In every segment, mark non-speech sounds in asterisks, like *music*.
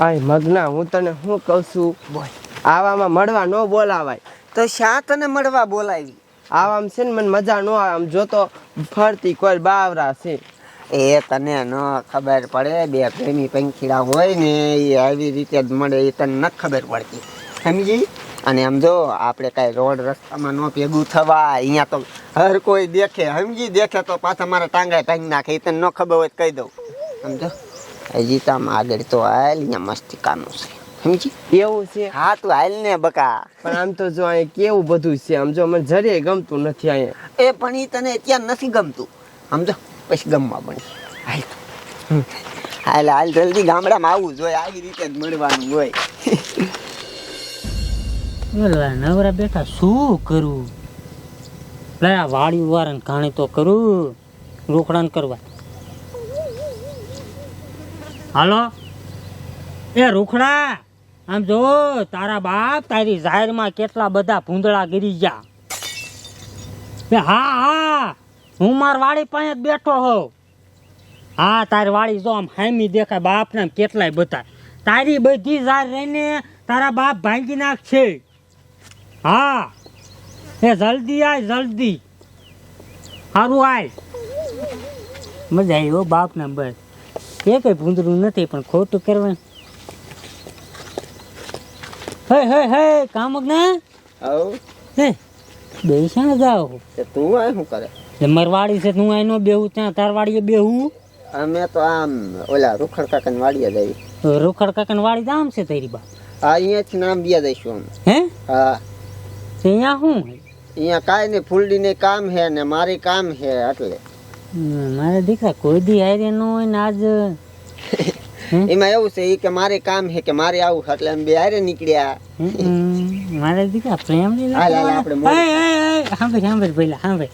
આય મગના હું તને શું કહું છું? બોલ. આવામાં મળવા ન બોલાવાય. તો શા તને મળવા બોલાવી? આવામ છે ને મને મજા ન આવે. આમ જોતો ફરતી કોઈ બાવરા છે. એ તને ન ખબર પડે બે પ્રેમી પંખીડા હોય ને એ આવી રીતે જ મળે એ તને ન ખબર પડતી. સમજી? અને આમ જો આપણે કાંઈ રોડ રસ્તામાં ન ભેગું થવા અહીંયા તો હર કોઈ દેખે. સમજી? દેખે તો પાછા મારા ટાંગા ભાંગી નાખે એ તને ન ખબર હોય કહી દઉં. સમજો? હજી તો આમ આગળ તો હાલ અહીંયા મસ્તી કામનું છે. સમજી? એવું છે? હા તું હાલ ને બકા. પણ આમ તો જો અહીંયા કેવું બધું છે? આમ જો મને જરે ગમતું નથી અહીંયા. એ પણ એ તને ત્યાં નથી ગમતું. સમજો પછી ગમવા બની હાલ. હાલ હાલ જલ્દી ગામડામાં આવવું જોઈએ આવી રીતે જ મળવાનું હોય. નવરા બેઠા શું કરું? વાડી વાળાને ઘાણી તો કરું. રોકડાને કરવા. હાલો. એ રૂખડા, આમ જો, તારા બાપ તારી જાહેરમાં કેટલા બધા ભૂંદડા ગીરી ગયા. એ હા હા, હું માર વાડી પાસે જ બેઠો હો હા, તારી વાડી જો આમ હામી દેખાય, બાપને કેટલાય બધા. તારી બધી જાર રહીને તારા બાપ ભાંગી નાખશે. હા, એ જલ્દી આય, જલ્દી. સારું આય. મજા આવી હો બાપ ને બસ. એ કઈ ભૂંદરું નથી પણ ખોટું કરવાનું. હે હે હે કામક ના આવ? હે બે શા જાઓ તું આ શું કરે? મરવાડી છે તું આઈ નો બેહું ત્યાં તાર વાડીએ બેહું. અમે તો આમ ઓલા રૂખડ કાકન વાડીએ જઈએ. રૂખડ કાકન વાડી જામ છે તારી બા? હા અહીંયાથી નામ બીયા જઈશું અમે. હે? હા. અહીંયા શું અહીંયા કાંઈ નહીં ફૂલડીને કામ હે ને મારી કામ હે એટલે. મારા દીકરા કોઈ દી આયરે ન હોય ને આજ *laughs* એમાં એવું છે કે મારે કામ છે કે મારે આવું એટલે એમ બે આયરે નીકળ્યા. મારા દીકરા પ્રેમની હાલ, હાલ, આપણે. સાંભળ સાંભળ પહેલા સાંભળ.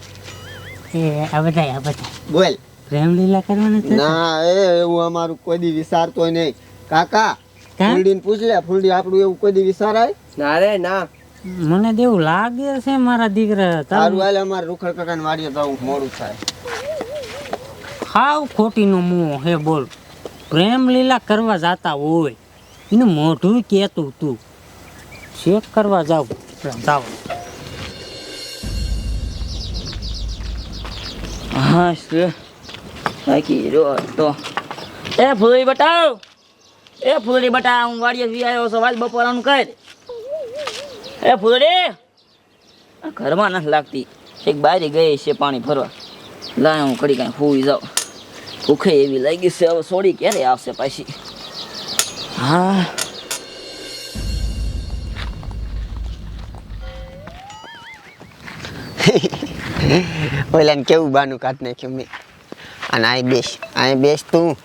એ આ બધા આ બધા બોલ. પ્રેમ લીલા કરવાના છે? ના એ એવું અમારું કોઈ દી વિચારતો નહીં. કાકા? ફૂલડીને પૂછ લે ફૂલડી આપણું એવું કોઈ દી વિચારાય? ના રે ના. મને દેવું લાગે છે મારા દીકરા તારું હાલ અમારે રૂખડ કાકાને વાડીએ જવું મોડું થાય. હાવ ખોટીનું મોં હે બોલ. પ્રેમ લીલા કરવા જાતા હોય. એને મોઢું કહેતું તું. ચેક કરવા જાવ. જાવ. હા, છે. બાકી જો તો. એ ફૂલરી બટાવ. એ ફૂલડી બટા હું વાડીએ જઈ આવ્યો છું. આજ બપોરાનું કર. એ ફૂલડી. ઘરમાં નથી લાગતી. એક બારી ગઈ છે પાણી ભરવા. લાય, હું કડી કાંઈ હોઈ જાઉં. ભૂખે એવી લાગી છે હવે સોડી ક્યારે આવશે પાછી? હા. *laughs* ઓલાને કેવું બાનું કાઢ નાખ્યું મેં? અને આય બેસ આય બેસ તું.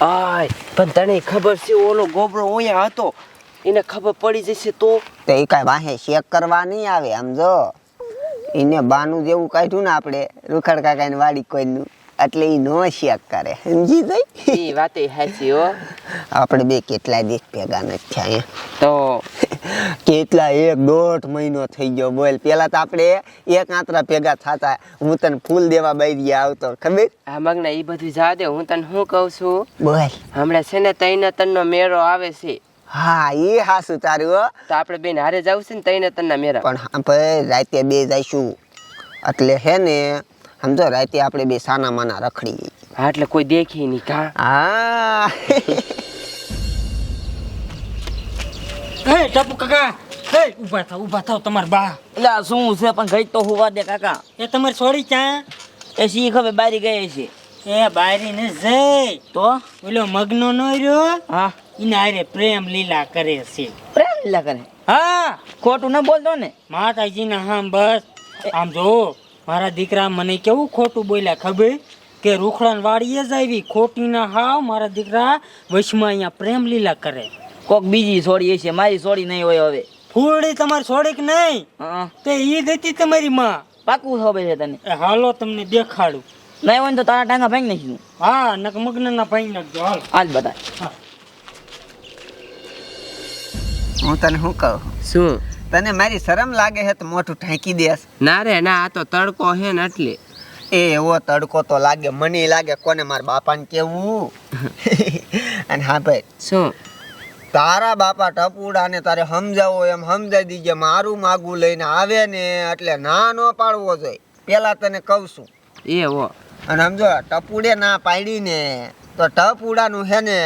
આય પણ તને ખબર છે ઓલો ગોબરો અહીંયા હતો? એને ખબર પડી જશે તો? તો એ કાંઈ વાહે શેક કરવા નહીં આવે સમજો જો. એને બાનું જેવું કાઢ્યું ને આપણે રૂખડ કાકાની વાડી કોઈનું એટલે એ નો શેક કરે. સમજી ગઈ? એ વાતે હાચી હો. આપણે બે કેટલા દિવસ ભેગા નથી થયા. તો કેટલા એક દોઢ મહિનો થઈ ગયો બોલ. પેલા તો આપણે એક આંતરા ભેગા થતા. હું તને ફૂલ દેવા બાઈ આવતો ખબર? હા મગના એ બધું જા દે. હું તને શું કહું છું? બોલ. હમણાં છે ને તૈને તનનો મેળો આવે છે. હા એ હાસું તારું તો આપણે બેન હારે જવું છે ને તઈને તનના મેળા પણ રાતે બે જઈશું. એટલે હે ને સમજો રાતે આપણે બે સાના માના રખડી. હા એટલે કોઈ દેખી નહીં કા? હા. હે ટપુ કાકા. હે ઊભા થાવ ઊભા થાવ તમાર બા. એટલે આ શું છે પણ ગઈ તો હોવા દે કાકા. એ તમારી છોડી ક્યાં એ સી ખબર બારી ગઈ છે? એ બારી ને જઈ. તો? ઓલો મગનો નો રહ્યો? હા. એને હારે પ્રેમ લીલા કરે છે. પ્રેમ લીલા કરે? હા. ખોટું ના બોલતો ને? માતાજીના હા બસ. આમ જો. મારા દીકરા મને કેવું ખોટું બોલ્યા ખબર? કે રૂખડાન વાડીએ જ આવી ખોટીના હાવ મારા દીકરા વશમાં અહીંયા પ્રેમ લીલા કરે. કોક બીજી છોડી છે મારી છોડી નહીં હોય હવે. ફૂલડી તમારી છોડીક નહીં? હા. તે ઈ હતી તમારી માં? પાકું ખબર છે તને. હાલો તમને દેખાડું. નહીં હોય ને તો તારા ટાંગા ભાઈ નાખ્યું હા નક મગ્નના ભાઈ નાખજો હાલ. આજ બધા હું તને શું કહું? શું? તને મારી શરમ લાગે છે તો મોઢું ઢાંકી દેસ ના રે ના આ તો તડકો હે ને એટલે. એ એવો તડકો તો લાગે મને લાગે કોને મારા બાપાને કેવું? *laughs* અને હા ભાઈ શું? તારા બાપા ટપુડાને તારે સમજાવો એમ સમજાવી દીજે મારું માગું લઈને આવે ને એટલે ના ન પાડવો જોઈએ. પેલા તને કહું છું. એ હો. અને સમજો ટપુડે ના પાડી ને તો ટપુડાનું હે ને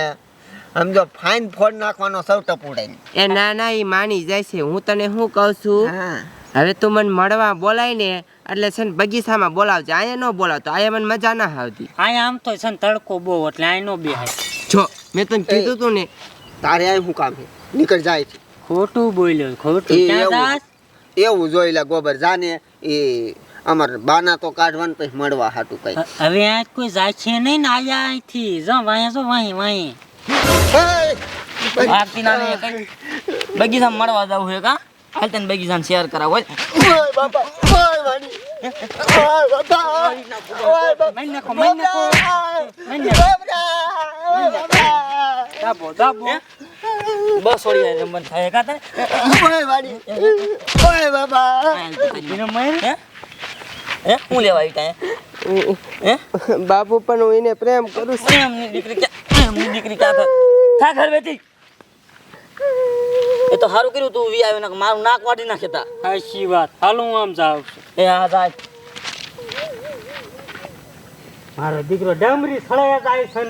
સમજો ફાઇન ફોડ નાખવાનો સૌ ટપુડાની એ ના ના એ માની જાય છે. હું તને શું કહું છું? હા. હવે તું મને મળવા બોલાય ને એટલે છે ને બગીચામાં બોલાવજે. અહીંયા ન બોલાવતો અહીંયા મને મજા ના આવતી. અહીંયા આમ તો છે ને તડકો બહુ એટલે અહીંયા ન બેહાય. જો મેં તને કીધું તું ને તારે આ શું કામ નીકળ જાય છે ખોટું બોલ્યો ખોટું. એવું. જોઈ લે ગોબર જાને એ અમાર બાના તો કાઢવાનું પછી મળવા હાટું કઈ. હવે આ કોઈ જાય છે નહીં ને આયા અહીંથી. જો વાંહે જો વાંહે વાંહે. કઈ બગીચામાં મળવા જવું છે કા? હાલ તને બગીચા શેર કરાવો બસ જાય રમવાનું થાય કા તને? ઓય વાડી બાપા. એનો હે? હે? હું લેવા આવી કાંઈ? હે બાપુ પણ હું એને પ્રેમ કરું છું. એમની દીકરી એમની દીકરી કા થા? ઘર બેઠી. એ તો સારું કર્યું તું વી આવ્યો ને મારું નાક વાટી નાખે તા. સાચી વાત. હાલ હું આમ જાઉં છું. એ હા જાય મારો દીકરો ડામરી સળાયા જાય છે